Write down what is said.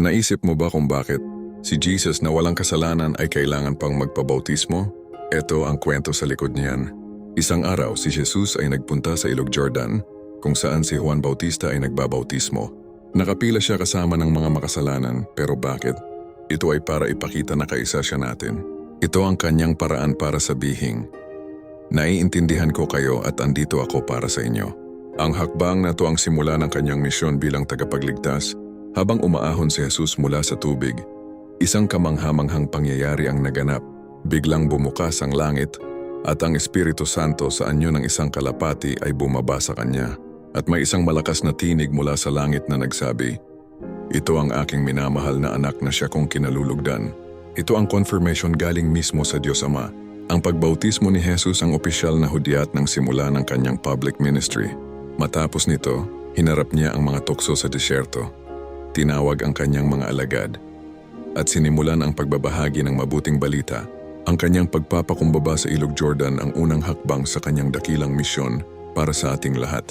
Naisip mo ba kung bakit si Jesus na walang kasalanan ay kailangan pang magpabautismo? Ito ang kwento sa likod niyan. Isang araw si Jesus ay nagpunta sa Ilog Jordan kung saan si Juan Bautista ay nagbabautismo. Nakapila siya kasama ng mga makasalanan pero bakit? Ito ay para ipakita na kaisa siya natin. Ito ang kanyang paraan para sabihin, Naiintindihan ko kayo at andito ako para sa inyo. Ang hakbang na to ang simula ng kanyang misyon bilang tagapagligtas habang umaahon si Jesus mula sa tubig. Isang kamanghamanghang pangyayari ang naganap. Biglang bumukas ang langit at ang Espiritu Santo sa anyo ng isang kalapati ay bumaba sa kanya. At may isang malakas na tinig mula sa langit na nagsabi, Ito ang aking minamahal na anak na siya kong kinalulugdan. Ito ang confirmation galing mismo sa Diyos Ama. Ang pagbautismo ni Jesus ang opisyal na hudyat ng simula ng kanyang public ministry. Matapos nito, hinarap niya ang mga tukso sa disyerto. Tinawag ang kanyang mga alagad. At sinimulan ang pagbabahagi ng mabuting balita. Ang kanyang pagpapakumbaba sa Ilog Jordan ang unang hakbang sa kanyang dakilang misyon para sa ating lahat.